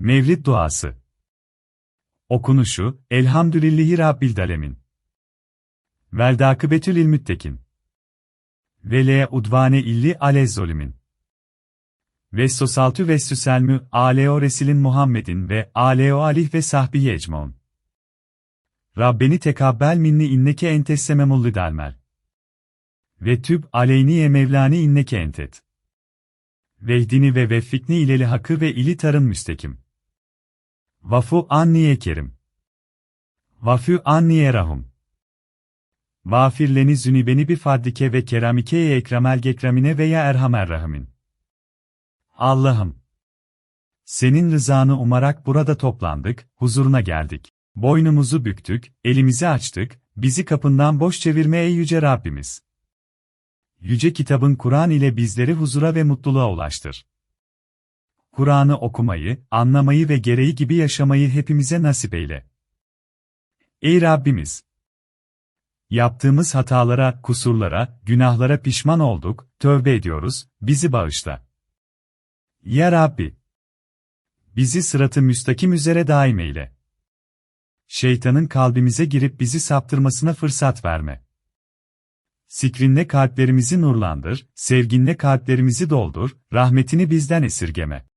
Mevlid duası. Okunuşu, Elhamdülillahi Rabbil Alemin. Veldakıbetül ilmüttekin. Ve le udvane illi ale zolimin. Ve sosaltü ve süselmü, aleo resilin Muhammedin ve aleo alih ve sahbihi ecmaun. Rabbeni tekabbel minni inneke entessememulli delmel. Ve tüb aleyniye mevlani inneke entet. Vehdini ve veffikni ileli hakı ve ili tarın müstekim. Vafu anniye kerim. Vafü anniye rahum. Vafirleni zünibeni bir fadlike ve keramikeye ekremel gekramine veya erhamer rahimin. Allah'ım! Senin rızanı umarak burada toplandık, huzuruna geldik. Boynumuzu büktük, elimizi açtık, bizi kapından boş çevirme ey yüce Rabbimiz. Yüce kitabın Kur'an ile bizleri huzura ve mutluluğa ulaştır. Kur'an'ı okumayı, anlamayı ve gereği gibi yaşamayı hepimize nasip eyle. Ey Rabbimiz! Yaptığımız hatalara, kusurlara, günahlara pişman olduk, tövbe ediyoruz, bizi bağışla. Ya Rabbi! Bizi sıratı müstakim üzere daim eyle. Şeytanın kalbimize girip bizi saptırmasına fırsat verme. Sikrinle kalplerimizi nurlandır, sevginle kalplerimizi doldur, rahmetini bizden esirgeme.